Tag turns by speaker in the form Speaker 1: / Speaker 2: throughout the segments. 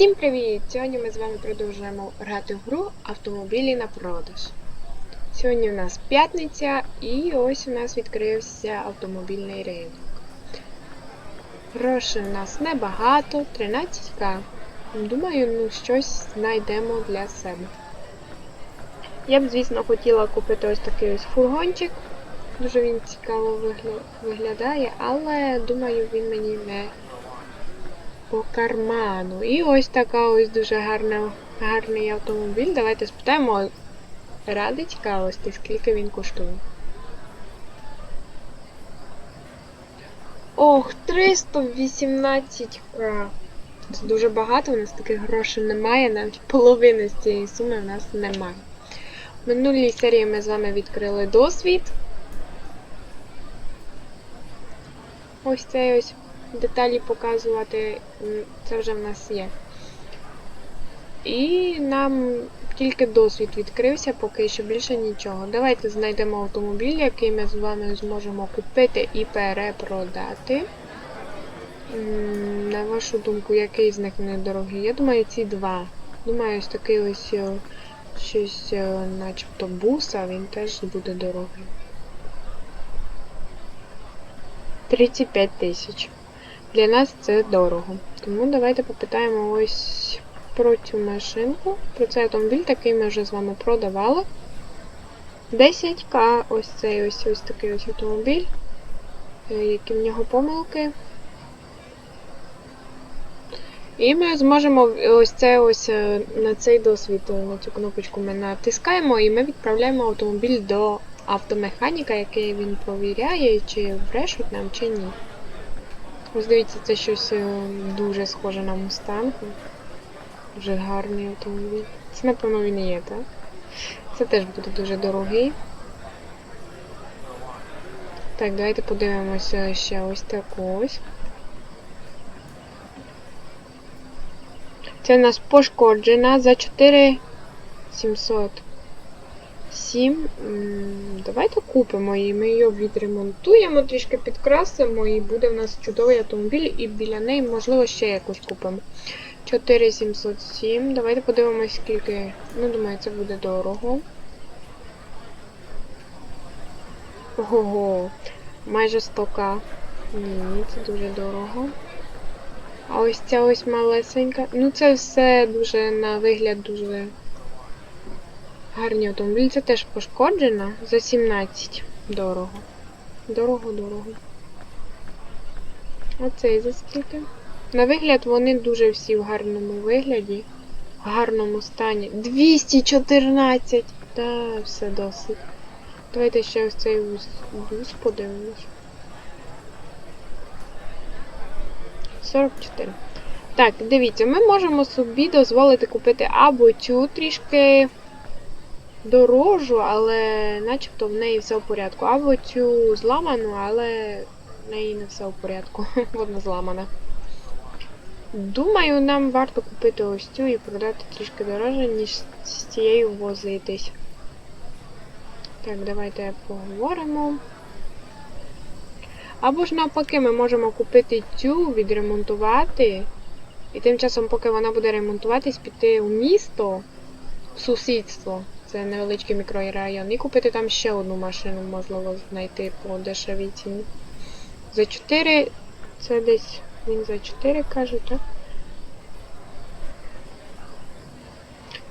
Speaker 1: Всім привіт! Сьогодні ми з вами продовжуємо грати в гру автомобілі на продаж. Сьогодні у нас п'ятниця і ось у нас відкрився автомобільний ринок. Грошей у нас небагато, 13к. Думаю, ну щось знайдемо для себе. Я б, звісно, хотіла купити ось такий ось фургончик. Дуже він цікаво вигля- виглядає, але думаю, він мені не по карману. І ось така ось дуже гарна, гарний автомобіль. Давайте спитаємо ради цікавості, скільки він коштує. Ох, 318к. Це дуже багато, у нас таких грошей немає, навіть половини з цієї суми у нас немає. В минулій серії ми з вами відкрили досвід. Ось цей ось деталі показувати, це вже в нас є. І нам тільки досвід відкрився, поки що більше нічого. Давайте знайдемо автомобіль, який ми з вами зможемо купити і перепродати. На вашу думку, який з них недорогий? Я думаю, ці два. Думаю, ось такий ось е, щось, е, начебто буса, він теж буде дорогий. 35 тисяч. Для нас це дорого. Тому давайте попитаємо ось про цю машинку. Про цей автомобіль, такий ми вже з вами продавали. 10к ось цей ось ось такий ось автомобіль. Е, Які в нього помилки. І ми зможемо ось це ось е, на цей досвід, е, на цю кнопочку ми натискаємо і ми відправляємо автомобіль до автомеханіка, який він провіряє, чи брешуть нам, чи ні. Ось дивіться, це щось е, дуже схоже на Мустанг. Дуже гарний автомобіль. Це, напевно, він і є, так? Це теж буде дуже дорогий. Так, давайте подивимося ще ось таку ось. Це у нас пошкоджена за 4700. 7. Давайте купимо її, ми її відремонтуємо, трішки підкрасимо і буде в нас чудовий автомобіль, і біля неї, можливо, ще якусь купимо. 4707. Давайте подивимось, скільки. Ну, думаю, це буде дорого. Ого, майже 100к. Ні, це дуже дорого. А ось ця ось малесенька. Ну, це все дуже на вигляд дуже гарні автомобілі. Це теж пошкоджена за 17. Дорого. Дорого, дорого. А цей за скільки? На вигляд вони дуже всі в гарному вигляді. В гарному стані. 214! Та, все досить. Давайте ще ось цей вуз, подивимось. 44. Так, дивіться, ми можемо собі дозволити купити або цю трішки дорожу, але начебто в неї все в порядку. Або цю зламану, але в неї не все в порядку. Вона зламана. Думаю, нам варто купити ось цю і продати трішки дорожче, ніж з цією возитись. Так, давайте поговоримо. Або ж навпаки, ми можемо купити цю, відремонтувати. І тим часом, поки вона буде ремонтуватись, піти в місто, в сусідство. Це невеличкий мікрорайон. І купити там ще одну машину, можливо, знайти по дешевій ціні. За 4. Це десь. Він за 4 каже, так?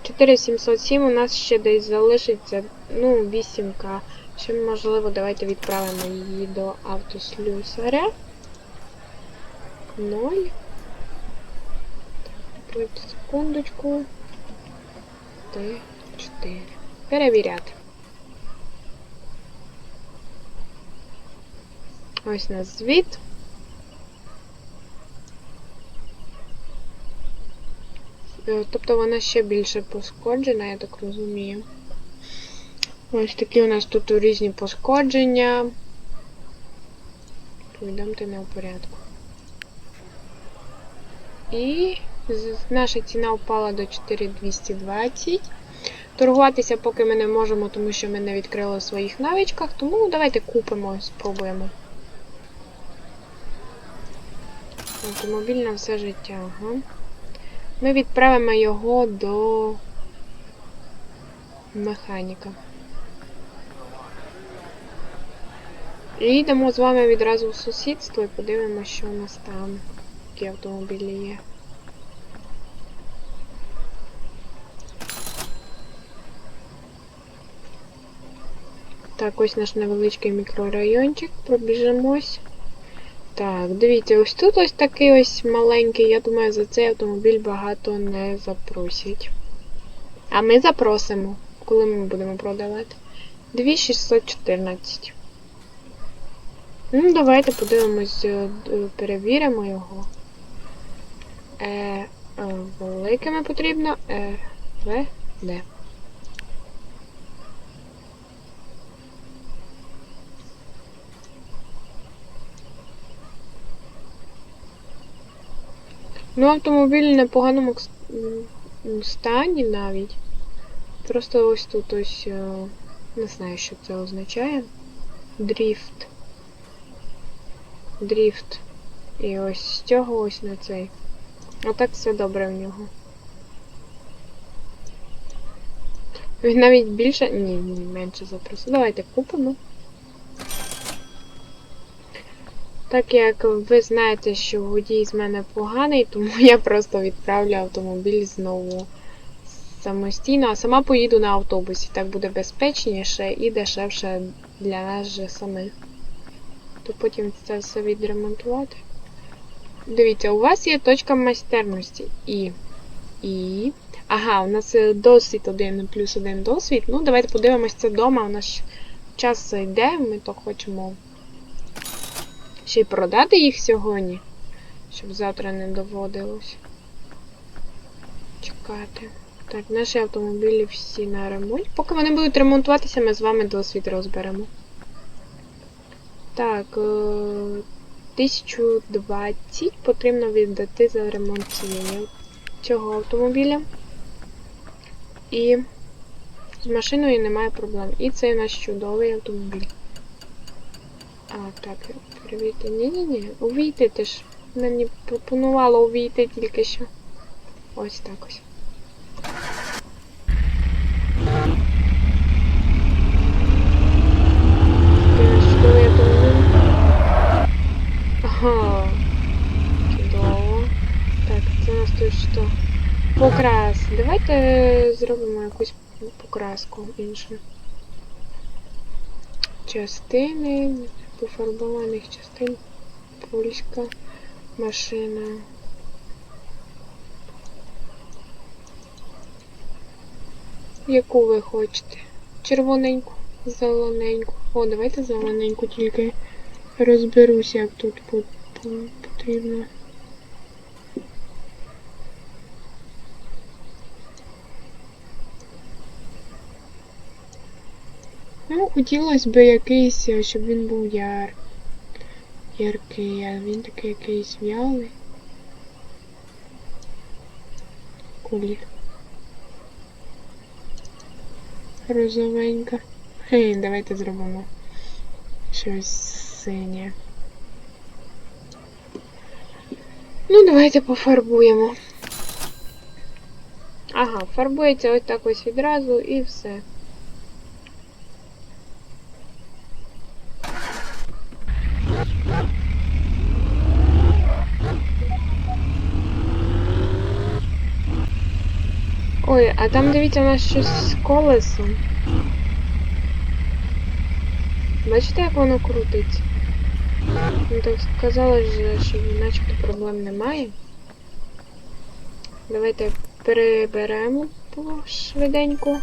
Speaker 1: 4707 у нас ще десь залишиться, ну, 8к. Ще, можливо, давайте відправимо її до автослюсаря. 0. Так, секундочку. 3, 4. Перевіряти. Ось у нас звіт. Е, Тобто вона ще більше пошкоджена, я так розумію. Ось такі у нас тут різні пошкодження. Повідомте не в порядку. І наша ціна впала до 4220. Торгуватися поки ми не можемо, тому що ми не відкрили в своїх навичках, тому давайте купимо, спробуємо. Автомобіль на все життя, ага. Ми відправимо його до механіка. І йдемо з вами відразу в сусідство і подивимося, що у нас там, які автомобілі є. Так, ось наш невеличкий мікрорайончик, пробіжимось. Так, дивіться, ось тут ось такий ось маленький, я думаю, за цей автомобіль багато не запросять. А ми запросимо, коли ми будемо продавати. 2614. Ну, давайте подивимось, е, перевіримо його. Е, великими потрібно. Е, В, Д. Ну, автомобіль в непоганому стані навіть. Просто ось тут ось. е, Не знаю, що це означає. Дріфт. Дріфт. І ось з цього ось на цей. Отак все добре в нього. Він навіть більше. Ні, ні, менше запросив. Давайте купимо. Так як ви знаєте, що водій з мене поганий, тому я просто відправлю автомобіль знову самостійно, а сама поїду на автобусі. Так буде безпечніше і дешевше для нас же самих. То потім це все відремонтувати. Дивіться, у вас є точка майстерності. І. І. Ага, у нас досвід один плюс один досвід. Ну, давайте подивимось це вдома. У нас час йде, ми то хочемо ще й продати їх сьогодні, щоб завтра не доводилось чекати. Так, наші автомобілі всі на ремонт. Поки вони будуть ремонтуватися, ми з вами досвід розберемо. Так, е, 1020 потрібно віддати за ремонт цієї цього автомобіля. І з машиною немає проблем. І це наш чудовий автомобіль. А, так, перевірте. Ні-ні-ні, увійти ти ж. Мені пропонувало увійти тільки що. Ось так ось. Ага. Так, це у нас тут що? Покрас. Давайте зробимо якусь покраску іншу. Частини пофарбованих частин. Польська машина. Яку ви хочете? Червоненьку, зелененьку. О, давайте зелененьку тільки розберуся, як тут по- по- потрібно. Ну, хотілося б якийсь, е, щоб він був яр. Яркий, а він такий якийсь в'ялий. Колір. Розовенька. Хей, давайте зробимо щось синє. Ну, давайте пофарбуємо. Ага, фарбується ось так ось відразу і все. Ой, а там дивіться, у нас щось з колесом. Бачите, як воно крутить? Ну так сказали що начебто проблем немає. Давайте переберемо швиденько.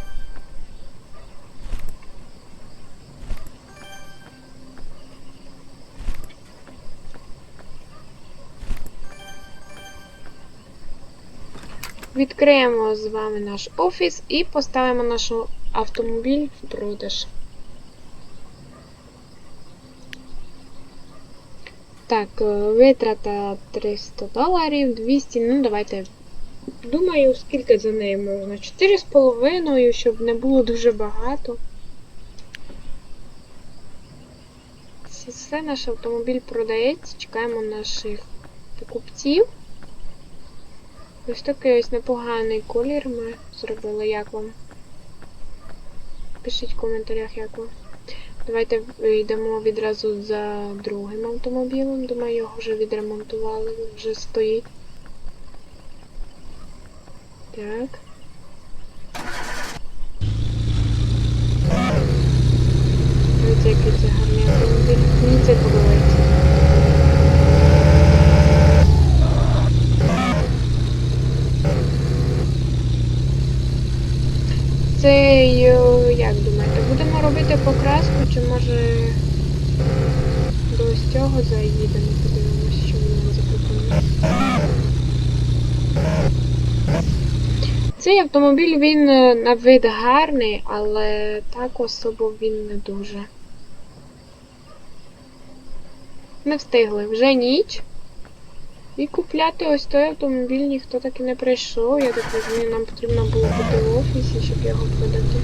Speaker 1: Відкриємо з вами наш офіс і поставимо наш автомобіль в продаж. Так, е, витрата 300 доларів, 200, ну давайте. Думаю, скільки за неї можна? 4,5, щоб не було дуже багато. Все, наш автомобіль продається, чекаємо наших покупців. Ось такий ось непоганий колір ми зробили. Як вам? Пишіть в коментарях, як вам. Давайте йдемо відразу за другим автомобілем. Думаю, його вже відремонтували, вже стоїть. Так. Дивіться, який це гарний автомобіль. Мені це подобається. Цей, як думаєте, будемо робити покраску, чи може до ось цього заїдемо, подивимося, що він нам запропонує. Цей автомобіль він е, на вид гарний, але так особо він не дуже. Не встигли. Вже ніч. І купляти ось той автомобіль ніхто так і не прийшов. Я так розумію, нам потрібно було бути в офісі, щоб його продати.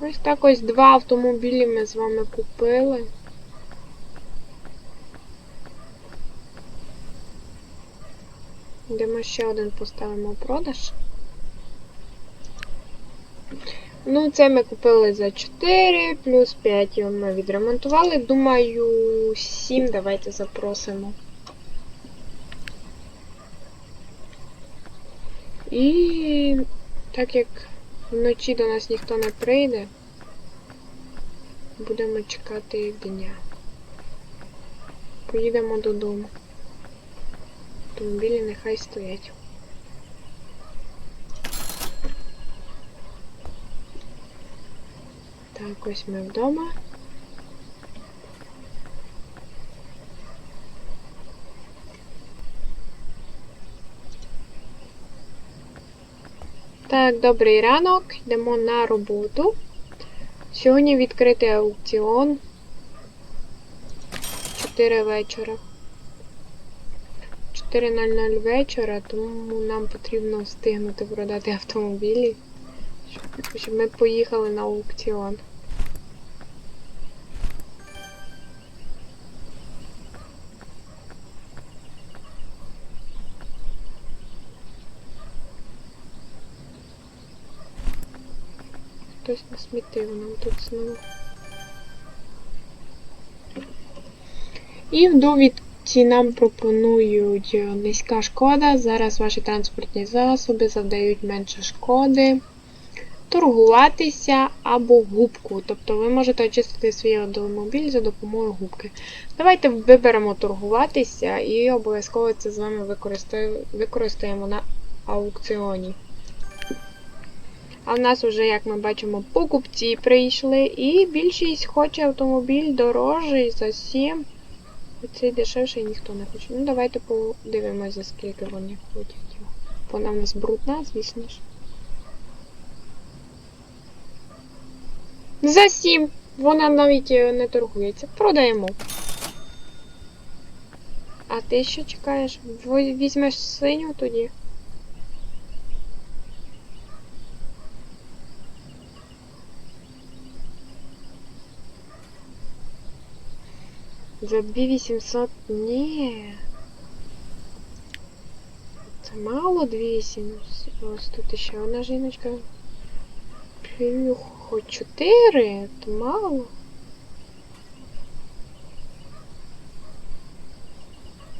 Speaker 1: Ось так ось два автомобілі ми з вами купили. Йдемо ще один поставимо в продаж. Ну, це ми купили за 4, плюс 5 його ми відремонтували. Думаю, 7 давайте запросимо. І так як вночі до нас ніхто не прийде, будемо чекати дня. Поїдемо додому. Автомобілі нехай стоять. Так, ось ми вдома. Так, добрий ранок. Йдемо на роботу. Сьогодні відкритий аукціон. 4 вечора. 4.00 вечора, тому нам потрібно встигнути продати автомобілі, щоб- ми поїхали на аукціон. Хтось нам тут знову. І в довідці нам пропонують е, низька шкода. Зараз ваші транспортні засоби завдають менше шкоди. Торгуватися або губку. Тобто ви можете очистити свій автомобіль за допомогою губки. Давайте виберемо торгуватися і обов'язково це з вами використаємо на аукціоні. А в нас вже, як ми бачимо, покупці прийшли, і більшість хоче автомобіль дорожчий за 7. Оцей дешевший ніхто не хоче. Ну давайте подивимось, за скільки вони хочуть. Вона в нас брудна, звісно ж. За 7! Вона навіть е, не торгується. Продаємо. А ти що чекаєш? Візьмеш синю тоді? За 2800? Ні. Це мало 2800. Тут ще одна жіночка. Хоч 4, то мало.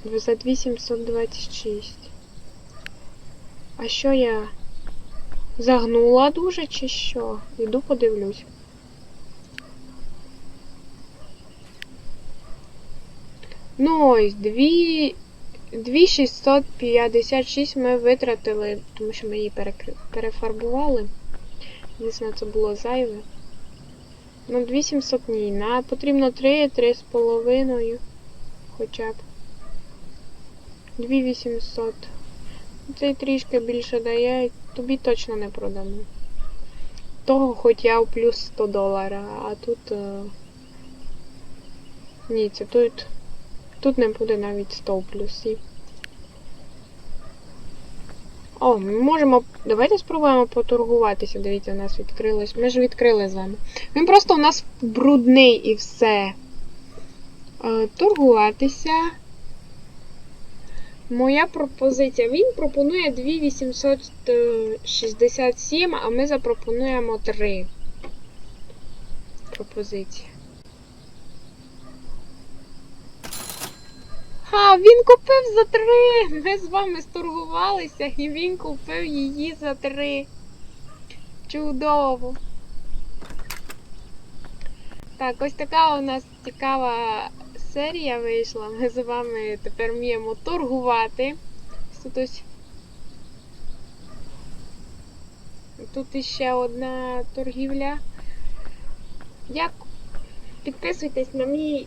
Speaker 1: За 2726. А що я? Загнула дуже чи що? Іду подивлюсь. Ну ось, дві... 2656 ми витратили, тому що ми її перефарбували. Звісно, це було зайве. Ну, 2700 ні. На потрібно 3, 3,5 хоча б. 2800. Цей трішки більше дає, тобі точно не продамо. Того хоч я в плюс 100 долара, а тут. Е... Ні, це тут Тут не буде навіть 100 плюсів. О, ми можемо. Давайте спробуємо поторгуватися. Дивіться, у нас відкрилось. Ми ж відкрили з вами. Він просто у нас брудний і все. Е, торгуватися. Моя пропозиція. Він пропонує 2867, а ми запропонуємо 3 пропозиції. Ха, він купив за 3! Ми з вами сторгувалися, і він купив її за 3. Чудово! Так, ось така у нас цікава серія вийшла. Ми з вами тепер вміємо торгувати. Тут. Тут іще одна торгівля. Як... Підписуйтесь на мій